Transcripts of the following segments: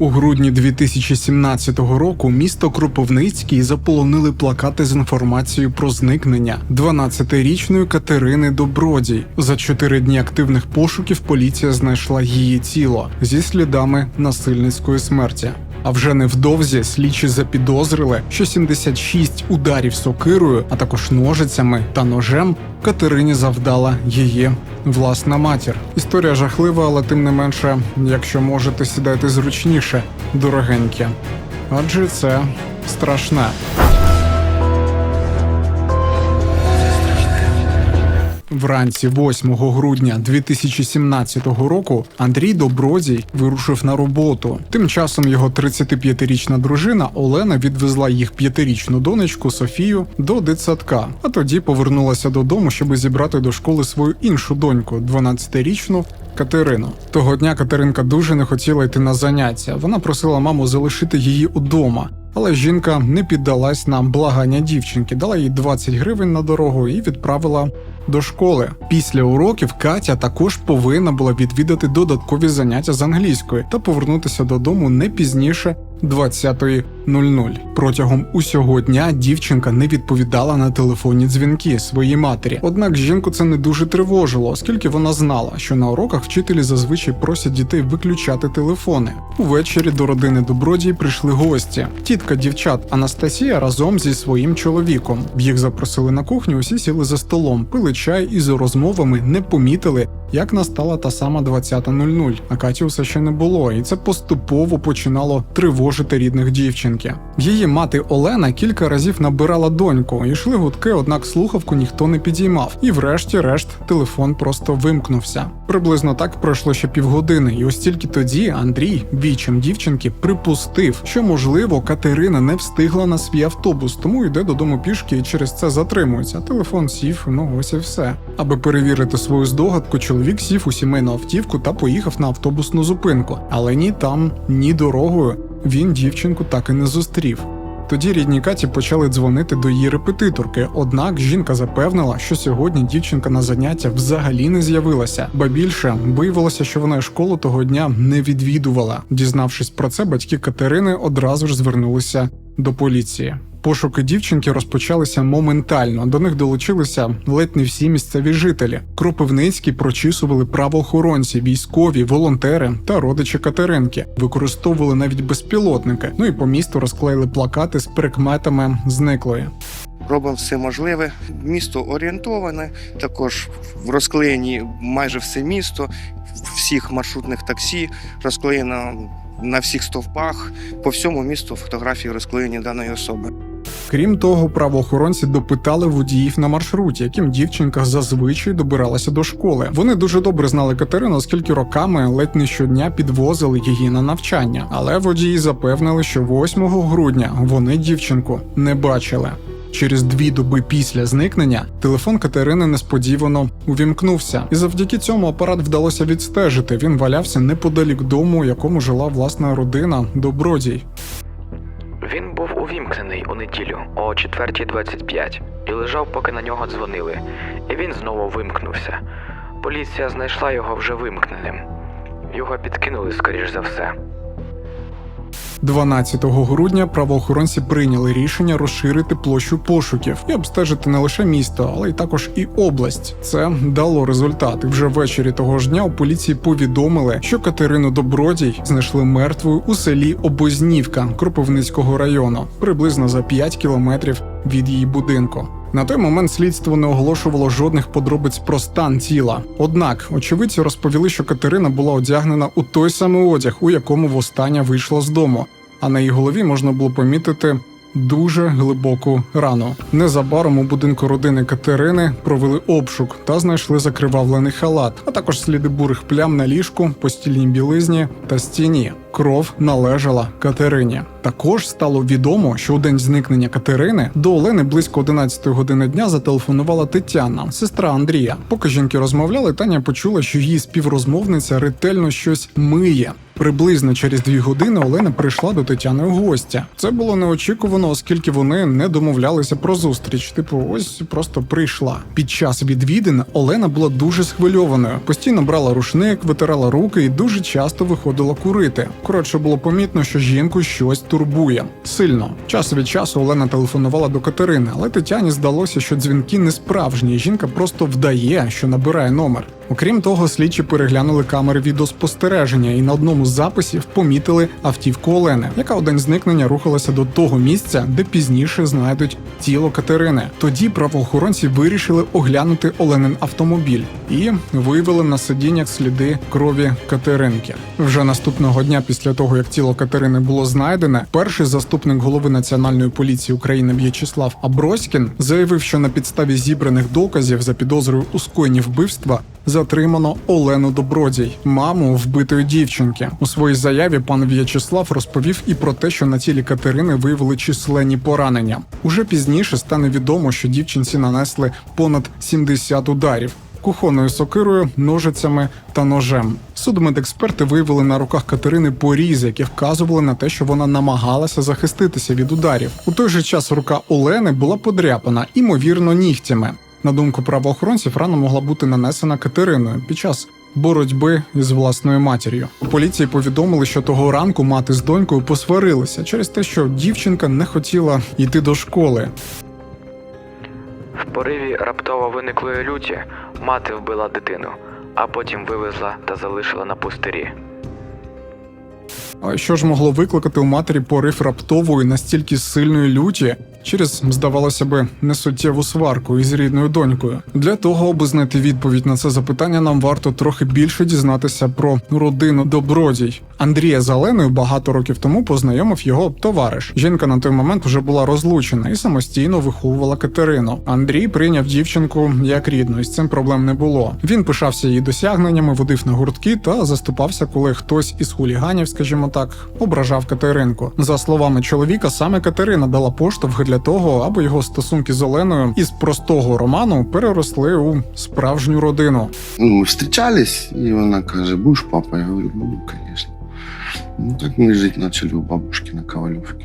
У грудні 2017 року місто Кропивницький заполонили плакати з інформацією про зникнення 12-річної Катерини Добродій. За чотири дні активних пошуків поліція знайшла її тіло зі слідами насильницької смерті. А вже невдовзі слідчі запідозрили, що 76 ударів сокирою, а також ножицями та ножем Катерині завдала її власна матір. Історія жахлива, але тим не менше, якщо можете сідайте зручніше, дорогенькі. Адже це страшне. Вранці 8 грудня 2017 року Андрій Добродій вирушив на роботу. Тим часом його 35-річна дружина Олена відвезла їх п'ятирічну донечку Софію до дитсадка, а тоді повернулася додому, щоб зібрати до школи свою іншу доньку, 12-річну Катерину. Того дня Катеринка дуже не хотіла йти на заняття. Вона просила маму залишити її удома. Але жінка не піддалась на благання дівчинки, дала їй 20 гривень на дорогу і відправила до школи. Після уроків Катя також повинна була відвідати додаткові заняття з англійської та повернутися додому не пізніше 20.00. Протягом усього дня дівчинка не відповідала на телефонні дзвінки своїй матері. Однак жінку це не дуже тривожило, оскільки вона знала, що на уроках вчителі зазвичай просять дітей виключати телефони. Увечері до родини Добродій прийшли гості. Тітка дівчат Анастасія разом зі своїм чоловіком. Їх запросили на кухню. Усі сіли за столом, пили чай і за розмовами не помітили, як настала та сама 20.00, а Каті усе ще не було, і це поступово починало тривожити рідних дівчинки. Її мати Олена кілька разів набирала доньку, йшли гудки, однак слухавку ніхто не підіймав. І врешті-решт телефон просто вимкнувся. Приблизно так пройшло ще півгодини, і ось тільки тоді Андрій, вічим дівчинки, припустив, що можливо Катерина не встигла на свій автобус, тому йде додому пішки і через це затримується. Телефон сів, ну ось і все. Аби перевірити свою здогадку, чоловік сів у сімейну автівку та поїхав на автобусну зупинку. Але ні там, ні дорогою він дівчинку так і не зустрів. Тоді рідні Каті почали дзвонити до її репетиторки. Однак жінка запевнила, що сьогодні дівчинка на заняття взагалі не з'явилася, ба більше виявилося, що вона школу того дня не відвідувала. Дізнавшись про це, батьки Катерини одразу ж звернулися до поліції. Пошуки дівчинки розпочалися моментально. До них долучилися ледь не всі місцеві жителі. Кропивницькі прочісували правоохоронці, військові, волонтери та родичі Катеринки. Використовували навіть безпілотники. Ну і по місту розклеїли плакати з прикметами зниклої. Робимо все можливе. Місто орієнтоване, також в розклеєні майже все місто, всіх маршрутних таксі розклеєно на всіх стовпах. По всьому місту фотографії розклеєні даної особи. Крім того, правоохоронці допитали водіїв на маршруті, яким дівчинка зазвичай добиралася до школи. Вони дуже добре знали Катерину, оскільки роками ледь не щодня підвозили її на навчання. Але водії запевнили, що 8 грудня вони дівчинку не бачили. Через дві доби після зникнення телефон Катерини несподівано увімкнувся, і завдяки цьому апарат вдалося відстежити. Він валявся неподалік дому, у якому жила власна родина Добродій. Він був увімкнений у неділю о 4.25 і лежав, поки на нього дзвонили, і він знову вимкнувся. Поліція знайшла його вже вимкненим. Його підкинули, скоріш за все. 12 грудня правоохоронці прийняли рішення розширити площу пошуків і обстежити не лише місто, але й також і область. Це дало результат. Вже ввечері того ж дня у поліції повідомили, що Катерину Добродій знайшли мертвою у селі Обознівка Кропивницького району, приблизно за 5 кілометрів від її будинку. На той момент слідство не оголошувало жодних подробиць про стан тіла. Однак очевидці розповіли, що Катерина була одягнена у той самий одяг, у якому востаннє вийшла з дому, а на її голові можна було помітити. Дуже глибоку рану. Незабаром у будинку родини Катерини провели обшук та знайшли закривавлений халат, а також сліди бурих плям на ліжку, постільній білизні та стіні. Кров належала Катерині. Також стало відомо, що у день зникнення Катерини до Олени близько 11 години дня зателефонувала Тетяна, сестра Андрія. Поки жінки розмовляли, Таня почула, що її співрозмовниця ретельно щось миє. Приблизно через дві години Олена прийшла до Тетяни у гостя. Це було неочікувано, оскільки вони не домовлялися про зустріч. Типу, ось просто прийшла. Під час відвідин Олена була дуже схвильованою. Постійно брала рушник, витирала руки і дуже часто виходила курити. Коротше, було помітно, що жінку щось турбує сильно. Час від часу Олена телефонувала до Катерини, але Тетяні здалося, що дзвінки не справжні. Жінка просто вдає, що набирає номер. Окрім того, слідчі переглянули камери відеоспостереження і на одному з записів помітили автівку Олени, яка у день зникнення рухалася до того місця, де пізніше знайдуть тіло Катерини. Тоді правоохоронці вирішили оглянути Оленин автомобіль і виявили на сидіннях сліди крові Катеринки. Вже наступного дня, після того як тіло Катерини було знайдене, перший заступник голови національної поліції України В'ячеслав Аброськін заявив, що на підставі зібраних доказів за підозрою у скоєнні вбивства затримано Олену Добродій, маму вбитої дівчинки. У своїй заяві пан В'ячеслав розповів і про те, що на тілі Катерини виявили численні поранення. Уже пізніше стане відомо, що дівчинці нанесли понад 70 ударів. Кухонною сокирою, ножицями та ножем. Судмедексперти виявили на руках Катерини порізи, які вказували на те, що вона намагалася захиститися від ударів. У той же час рука Олени була подряпана, імовірно, нігтями. На думку правоохоронців, рана могла бути нанесена Катериною під час боротьби із власною матір'ю. У поліції повідомили, що того ранку мати з донькою посварилися через те, що дівчинка не хотіла йти до школи. В пориві раптово виниклої люті мати вбила дитину, а потім вивезла та залишила на пустирі. А що ж могло викликати у матері порив раптової настільки сильної люті через, здавалося би, несуттєву сварку із рідною донькою? Для того, аби знайти відповідь на це запитання, нам варто трохи більше дізнатися про родину Добродій. Андрія з Оленою багато років тому познайомив його товариш. Жінка на той момент вже була розлучена і самостійно виховувала Катерину. Андрій прийняв дівчинку як рідну, і з цим проблем не було. Він пишався її досягненнями, водив на гуртки та заступався, коли хтось із хуліганів, скажімо так, ображав Катеринку. За словами чоловіка, саме Катерина дала поштовх для того, аби його стосунки з Оленою із простого роману переросли у справжню родину. Ну, мы встречались, и она каже, будешь папа? Я говорю, буду, конечно. Ну, так мы жить начали у бабушки на Ковалевке.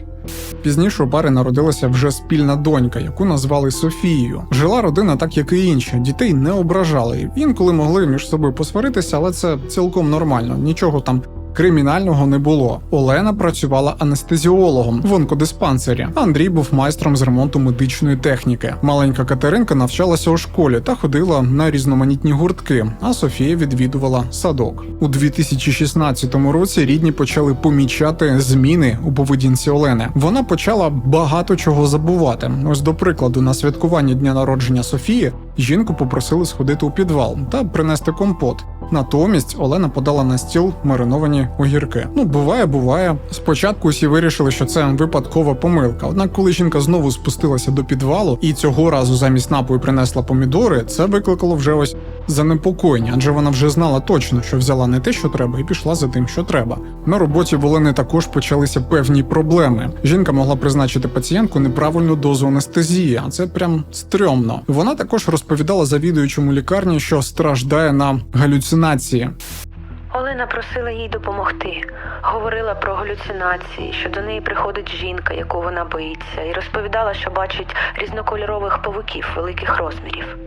Пізніше у пари народилася вже спільна донька, яку назвали Софією. Жила родина так, як і інші. Дітей не ображали. Інколи могли між собою посваритися, але це цілком нормально. Нічого там. Кримінального не було. Олена працювала анестезіологом в онкодиспансері. Андрій був майстром з ремонту медичної техніки. Маленька Катеринка навчалася у школі та ходила на різноманітні гуртки. А Софія відвідувала садок. У 2016 році рідні почали помічати зміни у поведінці Олени. Вона почала багато чого забувати. Ось до прикладу, на святкування дня народження Софії жінку попросили сходити у підвал та принести компот. Натомість Олена подала на стіл мариновані огірки. Ну, буває, буває. Спочатку усі вирішили, що це випадкова помилка. Однак, коли жінка знову спустилася до підвалу і цього разу замість напою принесла помідори, це викликало вже ось занепокоєння, адже вона вже знала точно, що взяла не те, що треба, і пішла за тим, що треба. На роботі в Олени також почалися певні проблеми. Жінка могла призначити пацієнтку неправильну дозу анестезії, а це прям стрьомно. Вона також розповідала завідуючому лікарні, що страждає на галюцинації. Олена просила їй допомогти. Говорила про галюцинації, що до неї приходить жінка, яку вона боїться, і розповідала, що бачить різнокольорових павуків великих розмірів.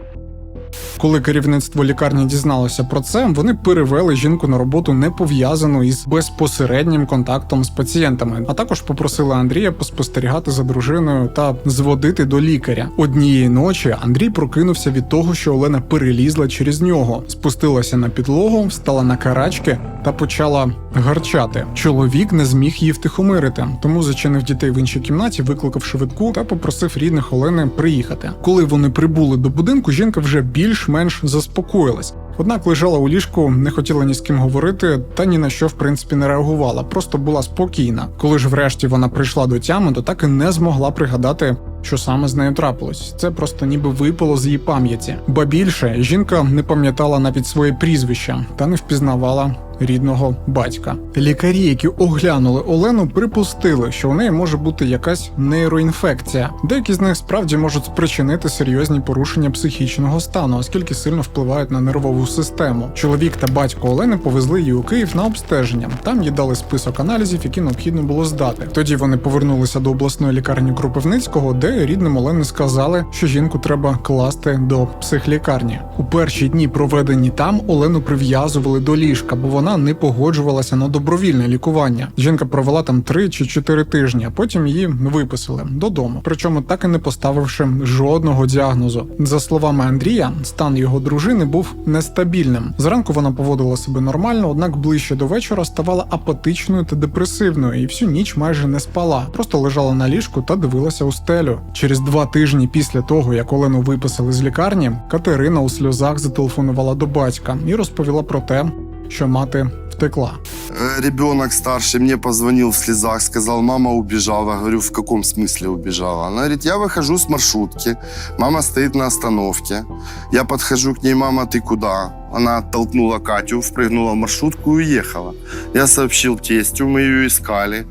Коли керівництво лікарні дізналося про це, вони перевели жінку на роботу не пов'язану із безпосереднім контактом з пацієнтами, а також попросили Андрія поспостерігати за дружиною та зводити до лікаря. Однієї ночі Андрій прокинувся від того, що Олена перелізла через нього, спустилася на підлогу, встала на карачки та почала гарчати. Чоловік не зміг її втихомирити, тому зачинив дітей в іншій кімнаті, викликав швидку та попросив рідних Олени приїхати. Коли вони прибули до будинку, жінка вже більш-менш заспокоїлась. Однак лежала у ліжку, не хотіла ні з ким говорити, та ні на що в принципі не реагувала, просто була спокійна. Коли ж врешті вона прийшла до тями, то так і не змогла пригадати, що саме з нею трапилось. Це просто ніби випало з її пам'яті. Ба більше жінка не пам'ятала навіть своє прізвище та не впізнавала рідного батька. Лікарі, які оглянули Олену, припустили, що у неї може бути якась нейроінфекція. Деякі з них справді можуть спричинити серйозні порушення психічного стану, оскільки сильно впливають на нервову систему. Чоловік та батько Олени повезли її у Київ на обстеження. Там їй дали список аналізів, які необхідно було здати. Тоді вони повернулися до обласної лікарні Кропивницького, де рідним Олени сказали, що жінку треба класти до психлікарні. У перші дні проведені там Олену прив'язували до ліжка, бо вона вона не погоджувалася на добровільне лікування. Жінка провела там 3 чи 4 тижні, а потім її виписали додому. Причому так і не поставивши жодного діагнозу. За словами Андрія, стан його дружини був нестабільним. Зранку вона поводила себе нормально, однак ближче до вечора ставала апатичною та депресивною, і всю ніч майже не спала, просто лежала на ліжку та дивилася у стелю. Через два тижні після того, як Олену виписали з лікарні, Катерина у сльозах зателефонувала до батька і розповіла про те, що мати втекла. Э, Ребенок старший мне позвонил в слезах, сказал, мама убежала. Говорю, в каком смысле убежала? Она говорит, я выхожу с маршрутки, мама стоит на остановке. Я подхожу к ней, мама, ты куда? Она оттолкнула Катю, впрыгнула в маршрутку и уехала. Я сообщил тестю, мы ее искали.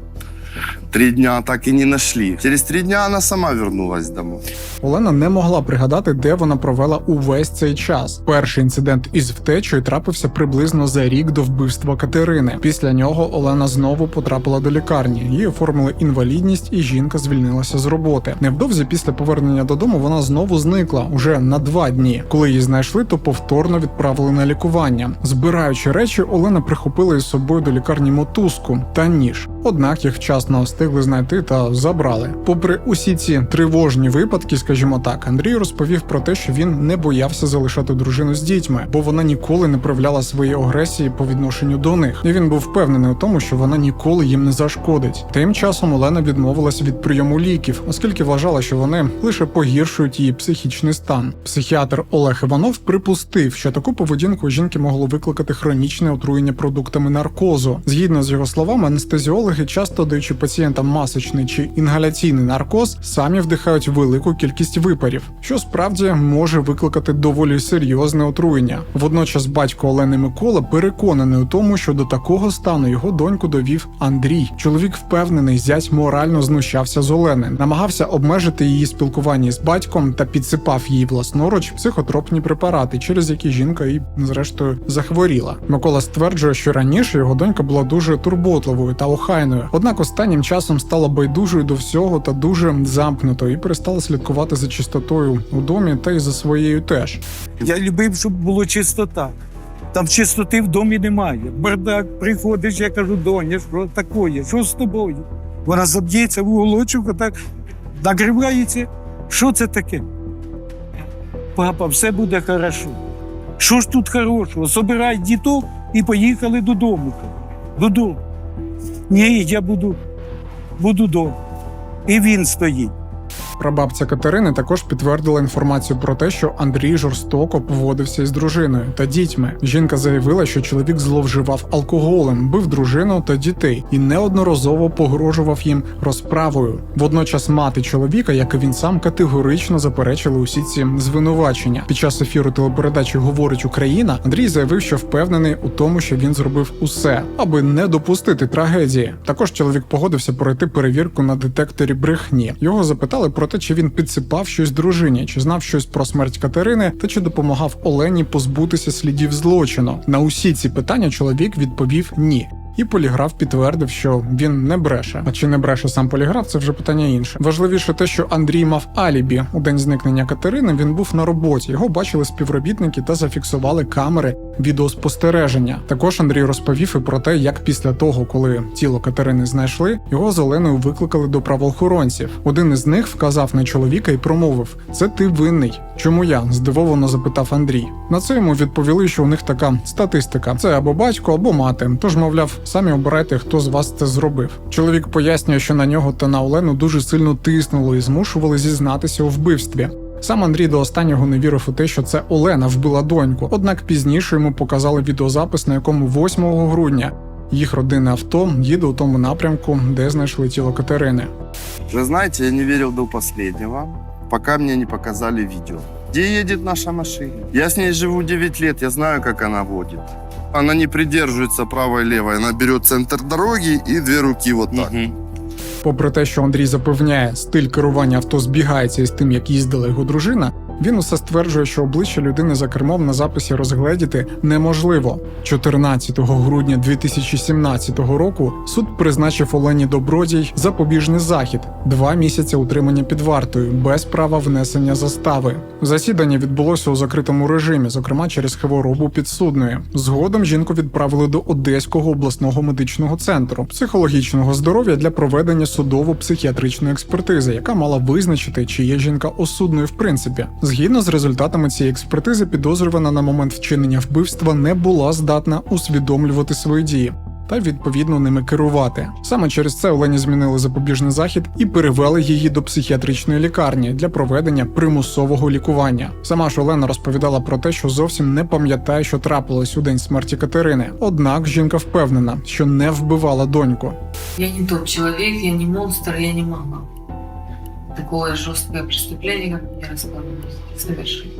Три дня так и не нашли. Через три дня она сама вернулась домой. Олена не могла пригадати, де вона провела увесь цей час. Перший інцидент із втечею трапився приблизно за рік до вбивства Катерини. Після нього Олена знову потрапила до лікарні. Їй оформили інвалідність, і жінка звільнилася з роботи. Невдовзі після повернення додому вона знову зникла уже на два дні. Коли її знайшли, то повторно відправили на лікування. Збираючи речі, Олена прихопила із собою до лікарні мотузку та ніж. Однак їх вчасно встигли знайти та забрали. Попри усі ці тривожні випадки, скажімо так, Андрій розповів про те, що він не боявся залишати дружину з дітьми, бо вона ніколи не проявляла своєї агресії по відношенню до них. І він був впевнений у тому, що вона ніколи їм не зашкодить. Тим часом Олена відмовилася від прийому ліків, оскільки вважала, що вони лише погіршують її психічний стан. Психіатр Олег Іванов припустив, що таку поведінку жінки могло викликати хронічне отруєння продуктами наркозу. Згідно з його словами, анестезіологи, часто даючи пацієнтам масочний чи інгаляційний наркоз, самі вдихають велику кількість випарів, що справді може викликати доволі серйозне отруєння. Водночас батько Олени Микола переконаний у тому, що до такого стану його доньку довів Андрій. Чоловік впевнений, зять морально знущався з Олени, намагався обмежити її спілкування з батьком та підсипав їй власноруч психотропні препарати, через які жінка і зрештою захворіла. Микола стверджує, що раніше його донька була дуже турботливою та охайною, однак останнім часом стала байдужою до всього та дуже замкнутою і перестала слідкувати за чистотою у домі та й за своєю теж. Я любив, щоб була чистота. Там чистоти в домі немає. Бардак, приходиш, я кажу, доня, що таке? Що з тобою? Вона заб'ється в уголочок, отак нагрівається. Що це таке? Папа, все буде хорошо. Що ж тут хорошого? Собирай діток і поїхали додому. Додому. Ні, я буду, буду дома. І він стоїть. Прабабця Катерини також підтвердила інформацію про те, що Андрій жорстоко поводився із дружиною та дітьми. Жінка заявила, що чоловік зловживав алкоголем, бив дружину та дітей і неодноразово погрожував їм розправою. Водночас мати чоловіка, як і він сам, категорично заперечили усі ці звинувачення. Під час ефіру телепередачі Говорить Україна Андрій заявив, що впевнений у тому, що він зробив усе, аби не допустити трагедії. Також чоловік погодився пройти перевірку на детекторі брехні. Його запитали про те, чи він підсипав щось дружині, чи знав щось про смерть Катерини, та чи допомагав Олені позбутися слідів злочину. На усі ці питання чоловік відповів ні. І поліграф підтвердив, що він не бреше. А чи не бреше сам поліграф, це вже питання інше. Важливіше те, що Андрій мав алібі у день зникнення Катерини. Він був на роботі. Його бачили співробітники та зафіксували камери відеоспостереження. Також Андрій розповів і про те, як після того, коли тіло Катерини знайшли, його з Оленою викликали до правоохоронців. Один із них вказав на чоловіка і промовив: Це ти винний. Чому я? здивовано запитав Андрій. На це йому відповіли, що у них така статистика: це або батько, або мати. Тож, мовляв, самі обирайте, хто з вас це зробив. Чоловік пояснює, що на нього та на Олену дуже сильно тиснули і змушували зізнатися у вбивстві. Сам Андрій до останнього не вірив у те, що це Олена вбила доньку. Однак пізніше йому показали відеозапис, на якому 8 грудня їх родинне авто їде у тому напрямку, де знайшли тіло Катерини. Вы знаете, я не верил до последнего, пока мне не показали видео. Где едет наша машина? Я с ней живу 9 лет, я знаю, как она водит. Она не придерживается правой-левой, она берет центр дороги и две руки вот так. Попри те, що Андрій запевняє, стиль керування авто збігається із тим, як їздила його дружина, Він усе стверджує, що обличчя людини за кермом на записі розгледіти неможливо. 14 грудня 2017 року суд призначив Олені Добродій запобіжний захід два місяці утримання під вартою без права внесення застави. Засідання відбулося у закритому режимі, зокрема через хворобу підсудної. Згодом жінку відправили до Одеського обласного медичного центру психологічного здоров'я для проведення судово-психіатричної експертизи, яка мала визначити, чи є жінка осудною в принципі. Згідно з результатами цієї експертизи, підозрювана на момент вчинення вбивства не була здатна усвідомлювати свої дії. Та відповідно ними керувати. Саме через це Олені змінили запобіжний захід і перевели її до психіатричної лікарні для проведення примусового лікування. Сама ж Олена розповідала про те, що зовсім не пам'ятає, що трапилось у день смерті Катерини. Однак жінка впевнена, що не вбивала доньку. Я не тот человек, я не монстр, я не могла Такое жесткое преступление, как мне рассказывали, совершить.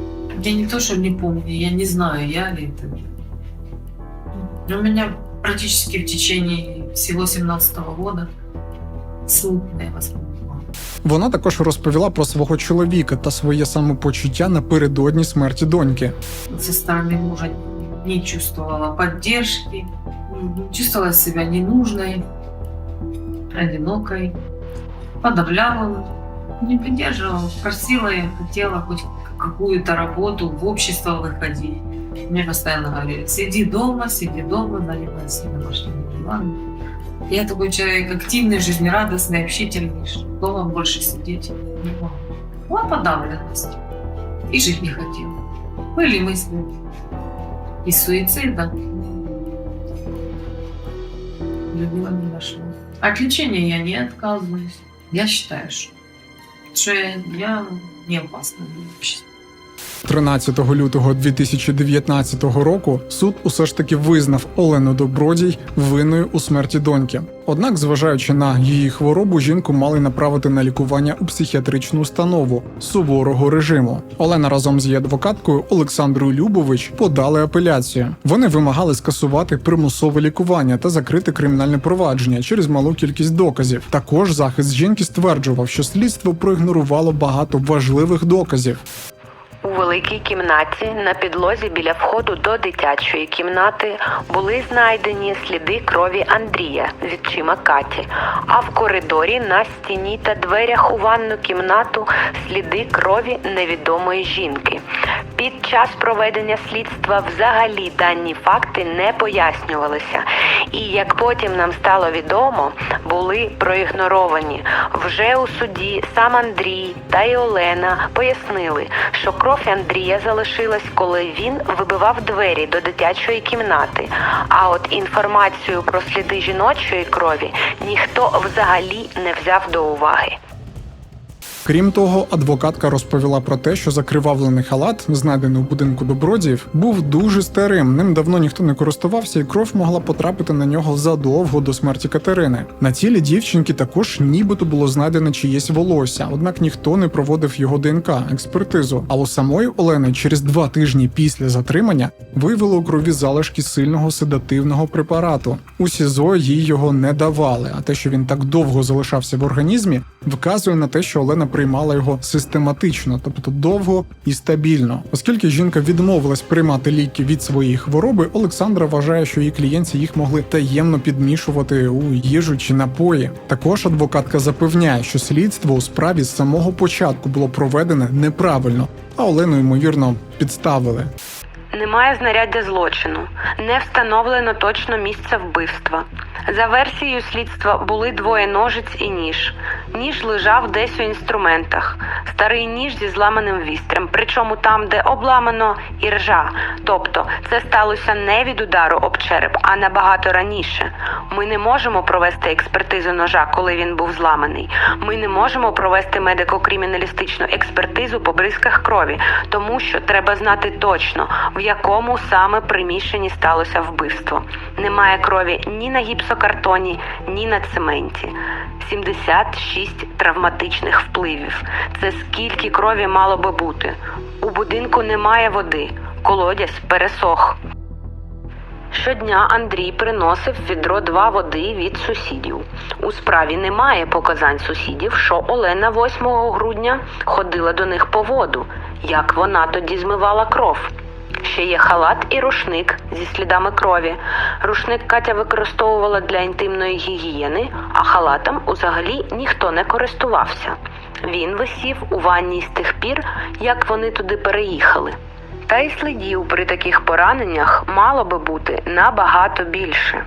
Я не то, что не помню, я не знаю, я ли это. Но у меня практически в течение всего 17 года смутное воспоминание. Вона також розповіла про свого чоловіка та своє самопочуття напередодні смерті доньки. Со стороны мужа не чувствовала поддержки, чувствовала себя ненужной, одинокой, подавляла, не поддерживала, просила и хотела хоть какую-то работу, в общество выходить. Мне постоянно говорили, сиди дома, сиди дома, занимайся домашними делами. Я такой человек активный, жизнерадостный, общительный, что дома больше сидеть не могу. Была подавленность. И жить не хотела. Были мысли из суицида. Любила не нашла. От лечения я не отказываюсь. Я считаю, что, что я, не опасна. 13 лютого 2019 року суд усе ж таки визнав Олену Добродій винною у смерті доньки. Однак, зважаючи на її хворобу, жінку мали направити на лікування у психіатричну установу суворого режиму. Олена разом з її адвокаткою Олександрою Любович подали апеляцію. Вони вимагали скасувати примусове лікування та закрити кримінальне провадження через малу кількість доказів. Також захист жінки стверджував, що слідство проігнорувало багато важливих доказів. У великій кімнаті на підлозі біля входу до дитячої кімнати були знайдені сліди крові Андрія, відчима Каті, а в коридорі на стіні та дверях у ванну кімнату сліди крові невідомої жінки. Під час проведення слідства взагалі дані факти не пояснювалися, і як потім нам стало відомо, були проігноровані. Вже у суді сам Андрій та й Олена пояснили, що кров Андрія залишилась, коли він вибивав двері до дитячої кімнати. А от інформацію про сліди жіночої крові ніхто взагалі не взяв до уваги. Крім того, адвокатка розповіла про те, що закривавлений халат, знайдений у будинку добродіїв, був дуже старим. Ним давно ніхто не користувався, і кров могла потрапити на нього задовго до смерті Катерини. На тілі дівчинки також нібито було знайдено чиєсь волосся, однак ніхто не проводив його ДНК експертизу. А у самої Олени через два тижні після затримання виявили у крові залишки сильного седативного препарату. У СІЗО їй його не давали. А те, що він так довго залишався в організмі, вказує на те, що Олена приймала його систематично, тобто довго і стабільно. Оскільки жінка відмовилась приймати ліки від своєї хвороби, Олександра вважає, що її клієнтці їх могли таємно підмішувати у їжу чи напої. Також адвокатка запевняє, що слідство у справі з самого початку було проведене неправильно, а Олену ймовірно підставили. Немає знаряддя злочину, не встановлено точно місце вбивства. За версією слідства були двоє ножиць і ніж. Ніж лежав десь у інструментах. Старий ніж зі зламаним вістрям, причому там, де обламано і ржа. Тобто це сталося не від удару об череп, а набагато раніше. Ми не можемо провести експертизу ножа, коли він був зламаний. Ми не можемо провести медико-криміналістичну експертизу по бризках крові, тому що треба знати точно, в якому саме приміщенні сталося вбивство. Немає крові ні на гіпсокартоні, ні на цементі. 76 травматичних впливів. Це скільки крові мало би бути. У будинку немає води, колодязь пересох. Щодня Андрій приносив відро два води від сусідів. У справі немає показань сусідів, що Олена 8 грудня ходила до них по воду, як вона тоді змивала кров. Ще є халат і рушник зі слідами крові. Рушник Катя використовувала для інтимної гігієни, а халатом узагалі ніхто не користувався. Він висів у ванні з тих пір, як вони туди переїхали. Та й слідів при таких пораненнях мало би бути набагато більше.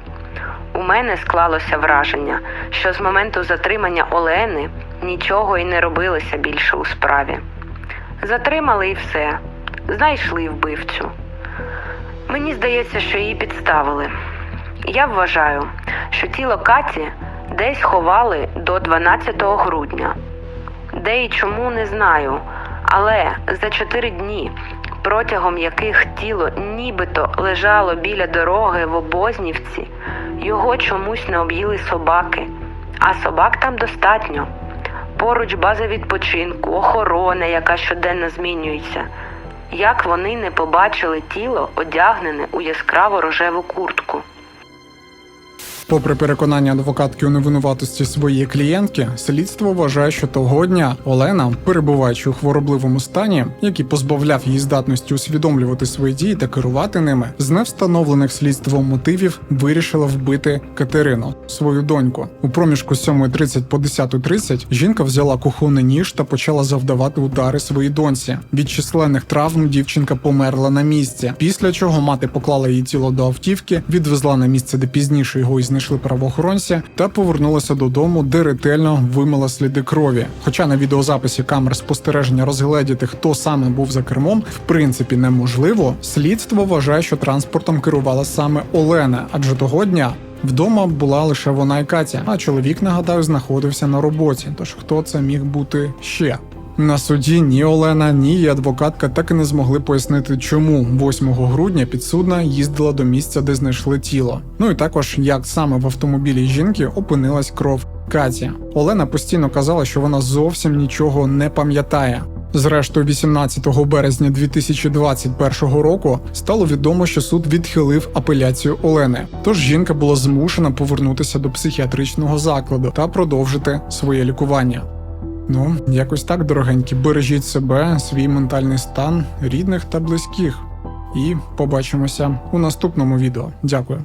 У мене склалося враження, що з моменту затримання Олени нічого і не робилося більше у справі. Затримали і все, знайшли вбивцю. Мені здається, що її підставили. Я вважаю, що тіло Каті десь ховали до 12 грудня. Де і чому не знаю, але за чотири дні, протягом яких тіло нібито лежало біля дороги в Обознівці, його чомусь не об'їли собаки, а собак там достатньо. Поруч база відпочинку, охорона, яка щоденно змінюється. Як вони не побачили тіло, одягнене у яскраво рожеву куртку. Попри переконання адвокатки у невинуватості своєї клієнтки, слідство вважає, що того дня Олена, перебуваючи у хворобливому стані, який позбавляв її здатності усвідомлювати свої дії та керувати ними, з невстановлених слідством мотивів вирішила вбити Катерину, свою доньку. У проміжку з 7.30 по 10.30 жінка взяла кухонний ніж та почала завдавати удари своїй доньці. Від численних травм дівчинка померла на місці. Після чого мати поклала її тіло до автівки, відвезла на місце, де пізніше його і знайшли правоохоронці, та повернулася додому, де ретельно вимила сліди крові. Хоча на відеозаписі камер спостереження розгледіти, хто саме був за кермом, в принципі неможливо. Слідство вважає, що транспортом керувала саме Олена, адже того дня. Вдома була лише вона і Катя, а чоловік, нагадаю, знаходився на роботі. Тож хто це міг бути ще? На суді ні Олена, ні її адвокатка так і не змогли пояснити, чому 8 грудня підсудна їздила до місця, де знайшли тіло. Ну і також як саме в автомобілі жінки опинилась кров Каті. Олена постійно казала, що вона зовсім нічого не пам'ятає. Зрештою, 18 березня 2021 року стало відомо, що суд відхилив апеляцію Олени. Тож жінка була змушена повернутися до психіатричного закладу та продовжити своє лікування. Ну, якось так, дорогенькі, бережіть себе, свій ментальний стан, рідних та близьких. І побачимося у наступному відео. Дякую.